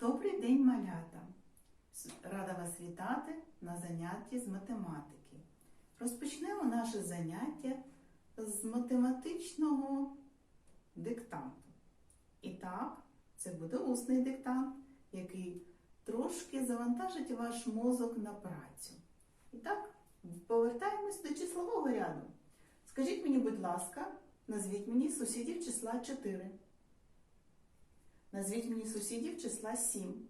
Добрий день, малята! Рада вас вітати на занятті з математики. Розпочнемо наше заняття з математичного диктанту. І так, це буде усний диктант, який трошки завантажить ваш мозок на працю. І так, повертаємось до числового ряду. Скажіть мені, будь ласка, назвіть мені сусідів числа 4. Назвіть мені сусідів числа 7.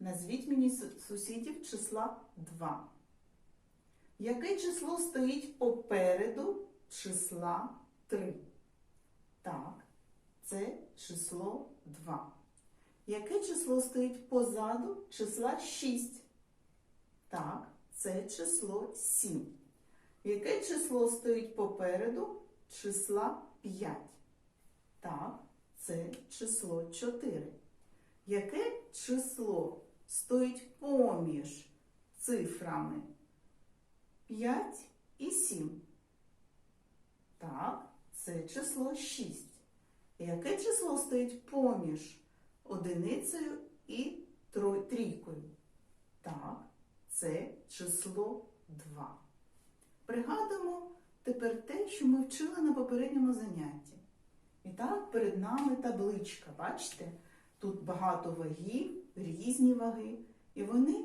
Назвіть мені сусідів числа 2. Яке число стоїть попереду числа 3? Так, це число 2. Яке число стоїть позаду числа 6? Так, це число 7. Яке число стоїть попереду числа 5? Так, це число 4. Яке число стоїть поміж цифрами 5 і 7? Так, це число 6. Яке число стоїть поміж одиницею і трійкою? Так, це число 2. Пригадуємо тепер те, що ми вчили на попередньому занятті. І так, перед нами табличка. Бачите? Тут багато вагів, різні ваги, і вони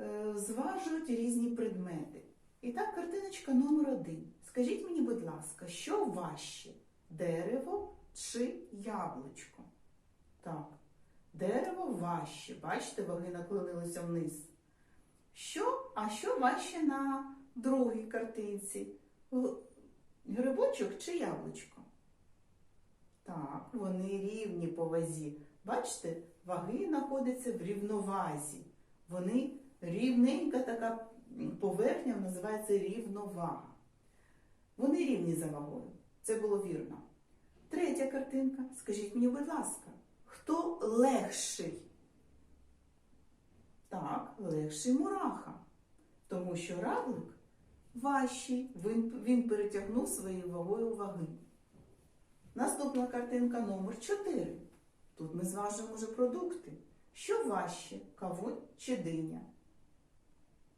е, зважують різні предмети. І так, картиночка номер один. Скажіть мені, будь ласка, що важче? Дерево чи яблучко? Так, дерево важче. Бачите, ваги наклонилися вниз. Що? А що важче на другій картинці? Грибочок чи яблучко? Так, вони рівні по вазі. Бачите, ваги знаходяться в рівновазі. Вони рівненька така поверхня називається рівновага. Вони рівні за вагою. Це було вірно. Третя картинка. Скажіть мені, будь ласка, хто легший? Так, легший мураха. Тому що равлик важчий, він, він перетягнув своєю вагою ваги. Наступна картинка номер 4. Тут ми зважимо вже продукти. Що важче, кавун чи диня?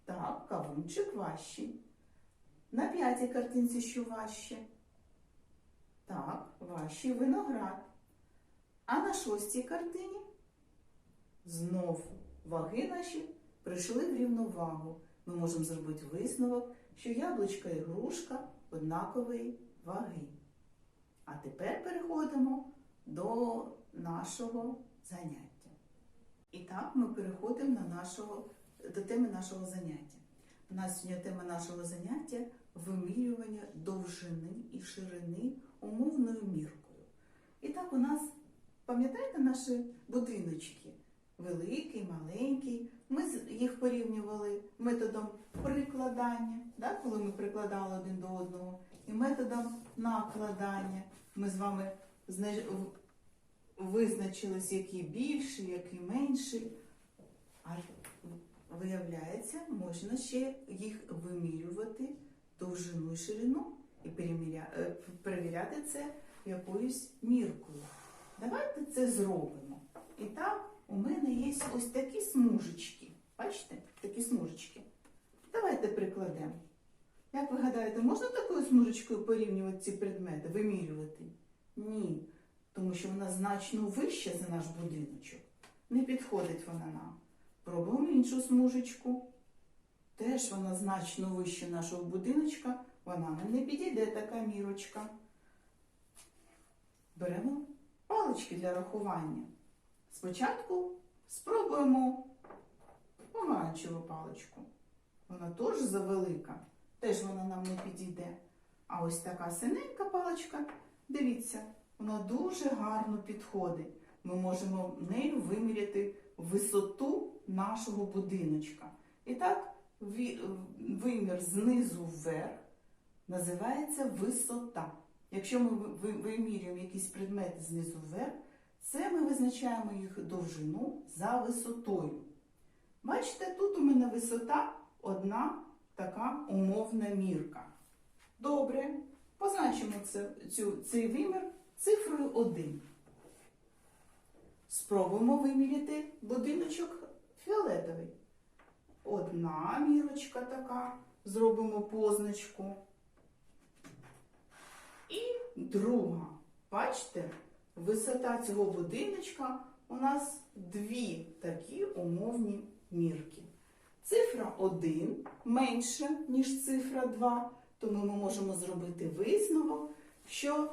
Так, кавунчик важчий. На п'ятій картинці що важче? Так, важчий виноград. А на шостій картині знов ваги наші прийшли в рівновагу. Ми можемо зробити висновок, що яблучка і грушка однакової ваги. А тепер переходимо до нашого заняття. І так ми переходимо на нашого, до теми нашого заняття. У нас сьогодні тема нашого заняття вимірювання довжини і ширини умовною міркою. І так у нас, пам'ятаєте наші будиночки? Великий, маленький. Ми їх порівнювали методом прикладання, да, коли ми прикладали один до одного, і методом накладання. Ми з вами визначились, який більший, який менший. А виявляється, можна ще їх вимірювати довжину і ширину і е, перевіряти це якоюсь міркою. Давайте це зробимо. І так, у мене є ось такі смужечки. Бачите, такі смужечки. Давайте прикладемо. Як ви гадаєте, можна такою смужечкою порівнювати ці предмети, вимірювати? Ні, тому що вона значно вища за наш будиночок. Не підходить вона нам. Пробуємо іншу смужечку. Теж вона значно вища нашого будиночка, вона нам не підійде така мірочка. Беремо палички для рахування. Спочатку спробуємо помаранчеву паличку. Вона теж завелика, теж вона нам не підійде. А ось така синенька паличка, дивіться, вона дуже гарно підходить. Ми можемо нею виміряти висоту нашого будиночка. І так, вимір знизу вверх називається висота. Якщо ми ви- ви- вимірюємо якісь предмети знизу вверх, це ми визначаємо їх довжину за висотою. Бачите, тут у мене висота одна така умовна мірка. Добре, позначимо цю, цей вимір цифрою 1. Спробуємо виміряти будиночок фіолетовий. Одна мірочка така, зробимо позначку. І друга. Бачите, висота цього будиночка у нас дві такі умовні мірки. Цифра 1 менша, ніж цифра 2, тому ми можемо зробити висновок, що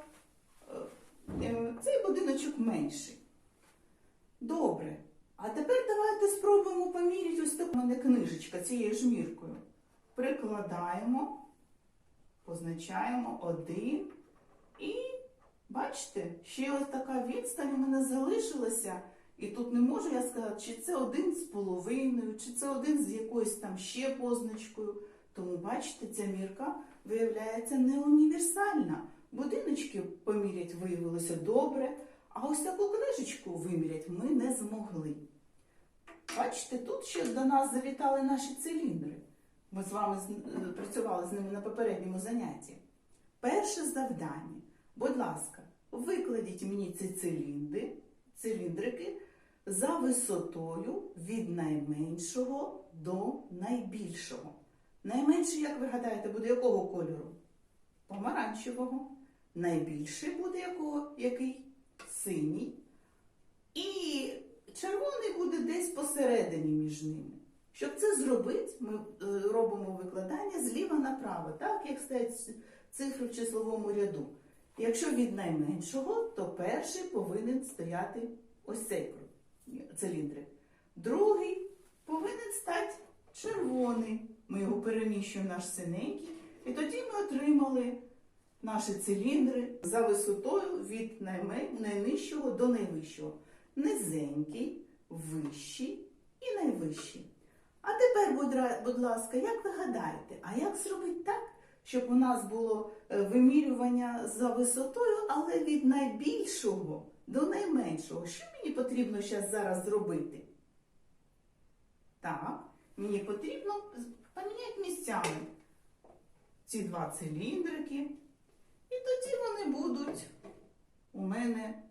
е, е, цей будиночок менший. Добре. А тепер давайте спробуємо поміряти ось таку мене книжечка цією ж міркою. Прикладаємо, позначаємо один і бачите, ще ось така відстань у мене залишилася. І тут не можу я сказати, чи це один з половиною, чи це один з якоюсь там ще позначкою. Тому, бачите, ця мірка виявляється не універсальна. Будиночки помірять виявилося добре, а ось таку книжечку вимірять ми не змогли. Бачите, тут ще до нас завітали наші циліндри. Ми з вами е, працювали з ними на попередньому занятті. Перше завдання. Будь ласка, викладіть мені ці циліндри, циліндрики за висотою від найменшого до найбільшого. Найменший, як ви гадаєте, буде якого кольору? Помаранчевого. Найбільший буде якого? Який? Синій. І червоний буде десь посередині між ними. Щоб це зробити, ми е, робимо викладання зліва направо, так як стоять цифри в числовому ряду. Якщо від найменшого, то перший повинен стояти ось цей циліндрик. Другий повинен стати червоний. Ми його переміщуємо наш синенький, і тоді ми отримали наші циліндри за висотою від найнижчого до найвищого. Низенький, вищий і найвищий. А тепер, будь ласка, як ви гадаєте, а як зробити так, щоб у нас було е, вимірювання за висотою, але від найбільшого до найменшого? Що мені потрібно щас зараз зробити? Так, мені потрібно поміняти місцями ці два циліндрики. І тоді вони будуть у мене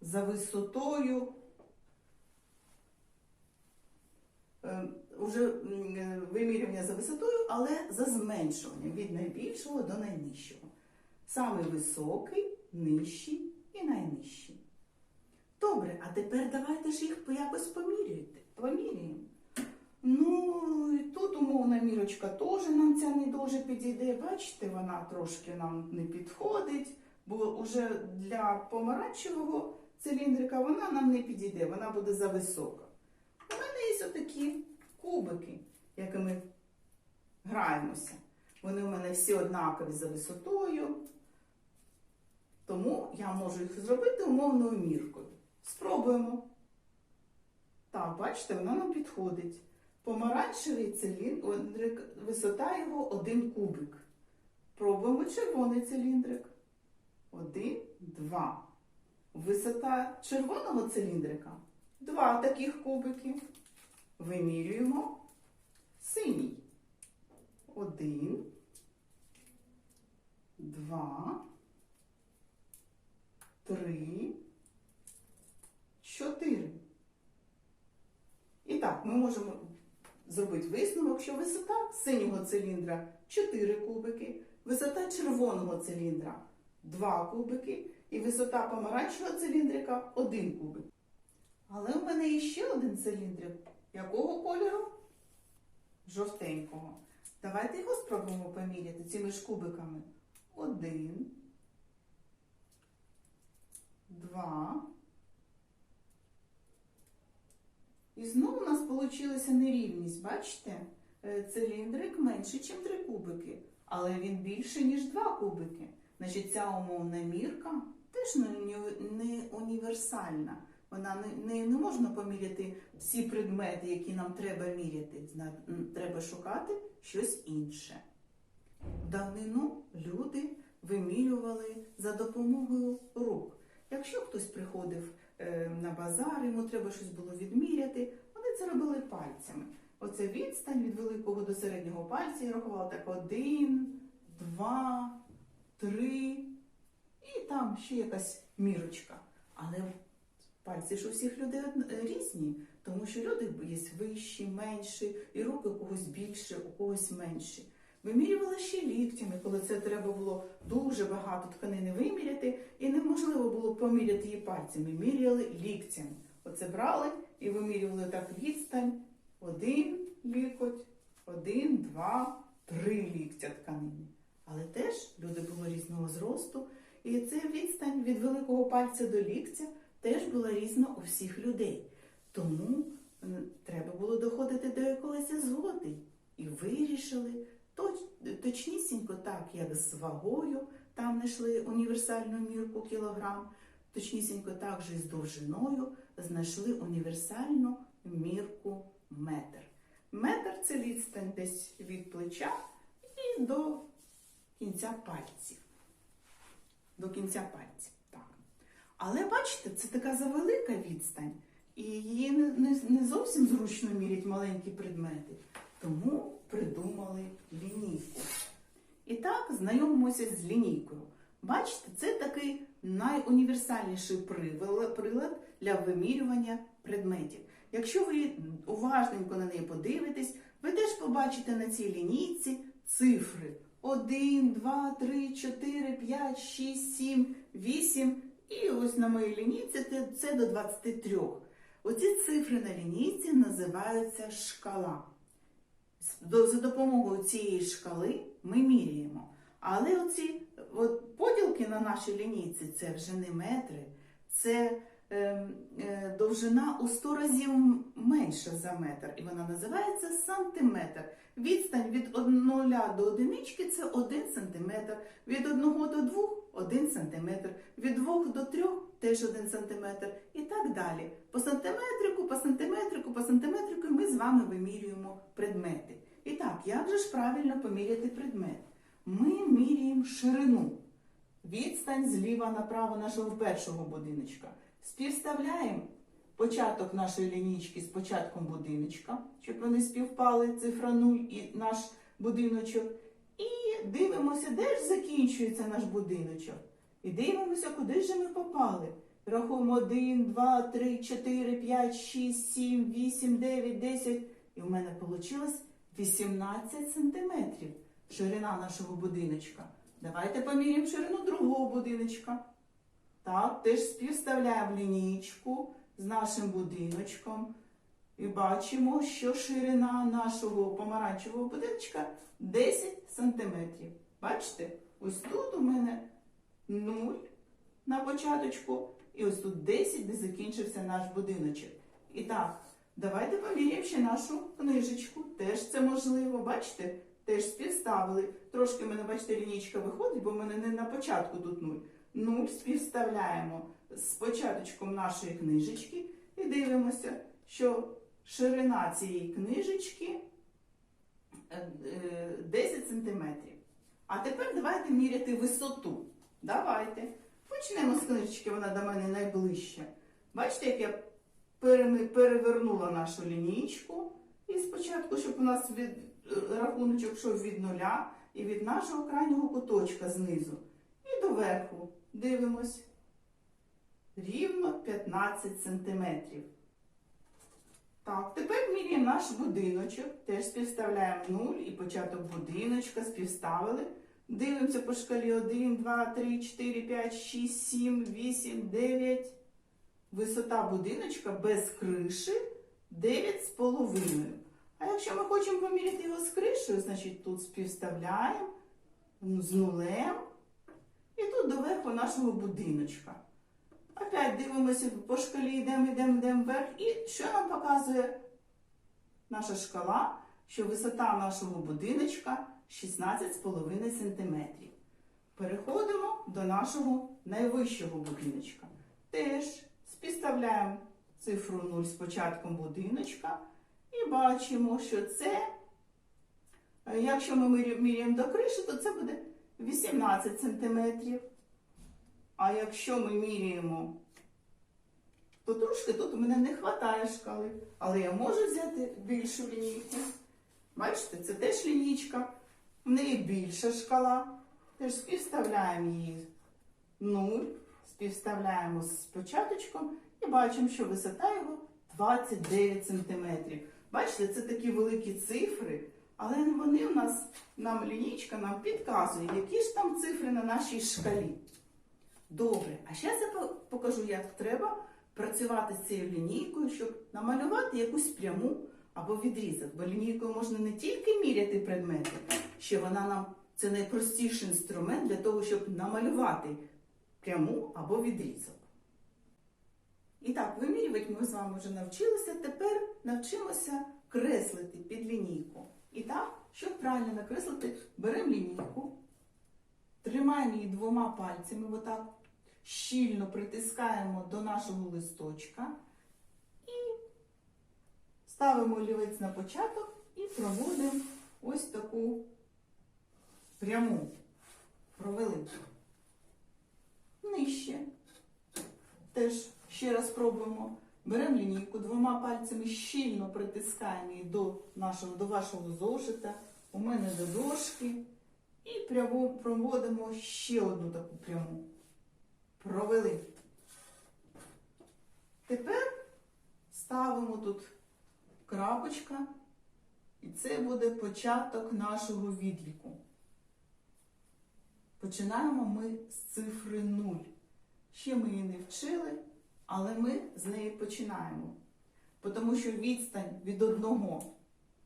за висотою. Е, Уже е, вимірювання за висотою, але за зменшуванням від найбільшого до найнижчого. Саме високий, нижчий і найнижчий. Добре, а тепер давайте ж їх якось поміряйте. Поміряємо. Ну, і тут умовна мірочка теж нам ця не дуже підійде. Бачите, вона трошки нам не підходить, бо вже для помаранчевого циліндрика вона нам не підійде, вона буде зависока. У мене є отакі кубики, якими граємося. Вони у мене всі однакові за висотою, тому я можу їх зробити умовною міркою. Спробуємо. Так, бачите, вона нам підходить. Помаранчевий циліндрик, висота його один кубик. Пробуємо червоний циліндрик. Один, два. Висота червоного циліндрика два таких кубики. Вимірюємо синій. Один, два, три, чотири. І так, ми можемо зробити висновок, що висота синього циліндра 4 кубики, висота червоного циліндра 2 кубики і висота помаранчевого циліндрика 1 кубик. Але в мене є ще один циліндрик. Якого кольору? Жовтенького. Давайте його спробуємо поміряти цими ж кубиками. Один, два. І знову у нас вийшла нерівність. Бачите? Е, Циліндрик менше, ніж три кубики, але він більше, ніж два кубики. Значить, ця умовна мірка теж не універсальна. Вона не, не, можна поміряти всі предмети, які нам треба міряти. Треба шукати щось інше. Давнину люди вимірювали за допомогою рук. Якщо хтось приходив е, на базар, йому треба щось було відміряти, вони це робили пальцями. Оце відстань від великого до середнього пальця я рахувала так один, два, три, і там ще якась мірочка. Але Пальці ж у всіх людей е, різні, тому що люди є вищі, менші, і руки у когось більше, у когось менші. Вимірювали ще ліктями, коли це треба було дуже багато тканини виміряти, і неможливо було поміряти її пальцями. Міряли ліктями. Оце брали і вимірювали так відстань. Один лікоть, один, два, три ліктя тканини. Але теж люди були різного зросту, і ця відстань від великого пальця до ліктя теж була різна у всіх людей. Тому треба було доходити до якоїсь згоди. І вирішили точ- точнісінько так, як з вагою, там знайшли універсальну мірку кілограм, точнісінько так же і з довжиною знайшли універсальну мірку метр. Метр це відстань десь від плеча і до кінця пальців. До кінця пальців. Але бачите, це така завелика відстань, і її не зовсім зручно мірять маленькі предмети. Тому придумали лінійку. І так, знайомимося з лінійкою. Бачите, це такий найуніверсальніший прилад для вимірювання предметів. Якщо ви уважненько на неї подивитесь, ви теж побачите на цій лінійці цифри 1, 2, 3, 4, 5, 6, 7, 8. І ось на моїй лінійці це- до 23. Оці цифри на лінійці називаються шкала. За допомогою цієї шкали ми міряємо. Але оці от поділки на нашій лінійці це вже не метри, це довжина у 100 разів менша за метр, і вона називається сантиметр. Відстань від 0 до одинички це 1 сантиметр, від 1 до 2 – 1 сантиметр, від 2 до 3 – теж 1 сантиметр і так далі. По сантиметрику, по сантиметрику, по сантиметрику ми з вами вимірюємо предмети. І так, як же ж правильно поміряти предмет? Ми міряємо ширину. Відстань зліва направо нашого першого будиночка. Співставляємо початок нашої лінійки з початком будиночка, щоб вони співпали, цифра 0 і наш будиночок. І дивимося, де ж закінчується наш будиночок. І дивимося, куди ж ми попали. Рахуємо 1, 2, 3, 4, 5, 6, 7, 8, 9, 10. І в мене вийшло 18 сантиметрів ширина нашого будиночка. Давайте поміряємо ширину другого будиночка. Так, теж співставляємо лінійку з нашим будиночком. І бачимо, що ширина нашого помаранчевого будиночка 10 сантиметрів. Бачите? Ось тут у мене 0 на початочку, і ось тут 10, де закінчився наш будиночок. І так, давайте поміряємо ще нашу книжечку. Теж це можливо. Бачите? Теж співставили. Трошки в мене, бачите, лінійка виходить, бо в мене не на початку тут 0. 0 співставляємо з початочком нашої книжечки і дивимося, що ширина цієї книжечки е, е, 10 сантиметрів. А тепер давайте міряти висоту. Давайте. Почнемо з книжечки, вона до мене найближча. Бачите, як я перевернула нашу лінійку. І спочатку, щоб у нас від, е, рахуночок йшов від нуля і від нашого крайнього куточка знизу. І доверху дивимось. Рівно 15 сантиметрів. Так, тепер міряємо наш будиночок. Теж співставляємо 0 і початок будиночка співставили. Дивимося по шкалі 1, 2, 3, 4, 5, 6, 7, 8, 9. Висота будиночка без криші 9,5. А якщо ми хочемо поміряти його з кришею, значить тут співставляємо з нулем і тут доверху нашого будиночка. Опять дивимося по шкалі, йдемо, йдемо, йдемо вверх. І що нам показує наша шкала? Що висота нашого будиночка 16,5 см. Переходимо до нашого найвищого будиночка. Теж співставляємо цифру 0 з початком будиночка і бачимо, що це, якщо ми міряємо до криші, то це буде 18 сантиметрів. А якщо ми міряємо, то трошки тут у мене не вистачає шкали. Але я можу взяти більшу лінійку. Бачите, це теж лінійка. В неї більша шкала. Теж співставляємо її 0, співставляємо з початочком і бачимо, що висота його 29 см. Бачите, це такі великі цифри, але вони у нас, нам лінійка нам підказує, які ж там цифри на нашій шкалі. Добре, а зараз я покажу, як треба працювати з цією лінійкою, щоб намалювати якусь пряму або відрізок. Бо лінійкою можна не тільки міряти предмети, ще вона нам це найпростіший інструмент для того, щоб намалювати пряму або відрізок. І так, вимірювати ми з вами вже навчилися. Тепер навчимося креслити під лінійку. І так, щоб правильно накреслити, беремо лінійку, тримаємо її двома пальцями, отак щільно притискаємо до нашого листочка і ставимо олівець на початок і проводимо ось таку пряму. Провели. Нижче. Теж ще раз пробуємо. Беремо лінійку двома пальцями, щільно притискаємо її до, нашого, до вашого зошита, у мене до дошки. І прямо проводимо ще одну таку пряму. Провели. Тепер ставимо тут крапочка, і це буде початок нашого відліку. Починаємо ми з цифри 0. Ще ми її не вчили, але ми з неї починаємо. Тому що відстань від 1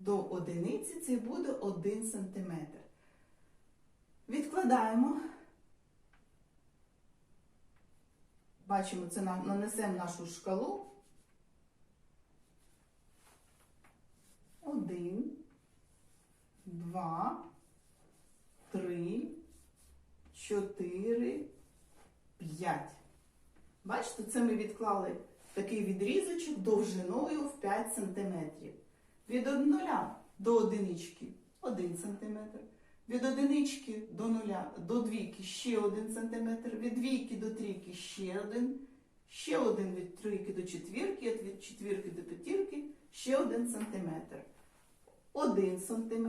до одиниці це буде 1 см. Відкладаємо. Бачимо, це на- нанесемо нашу шкалу. Один, два, три, чотири, п'ять. Бачите, це ми відклали такий відрізочок довжиною в 5 см. Від 0 до одинички 1 см. Від одинички до нуля до двійки ще 1 см. Від двійки до трійки ще один. Ще один від трійки до четвірки, від четвірки до п'ятірки ще 1 см. 1 см,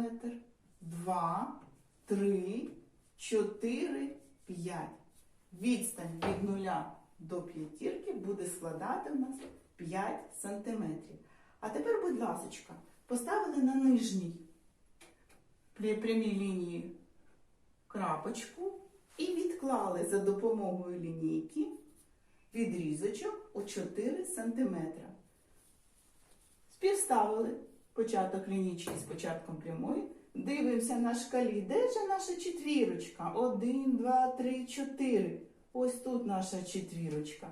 2, 3, 4, 5. Відстань від нуля до п'ятірки буде складати у нас 5 см. А тепер, будь ласка, поставили на нижній при прямій лінії крапочку і відклали за допомогою лінійки відрізочок у 4 см. Співставили початок лінійки з початком прямої. Дивимося на шкалі. Де ж наша четвірочка? 1, 2, 3, 4. Ось тут наша четвірочка.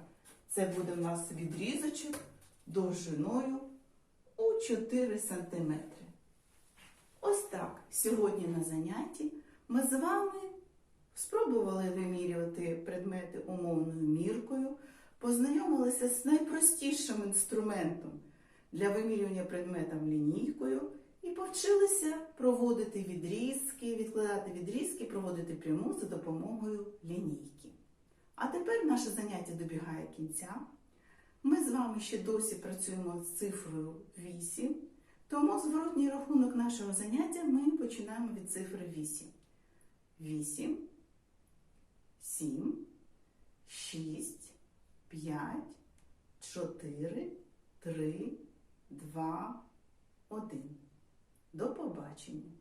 Це буде в нас відрізочок довжиною у 4 см. Ось так. Сьогодні на занятті ми з вами спробували вимірювати предмети умовною міркою, познайомилися з найпростішим інструментом для вимірювання предметом лінійкою і повчилися проводити відрізки, відкладати відрізки, проводити пряму за допомогою лінійки. А тепер наше заняття добігає кінця. Ми з вами ще досі працюємо з цифрою 8, тому зворотній рахунок нашого заняття ми починаємо від цифри 8. 8, 7, 6, 5, 4, 3, 2, 1. До побачення!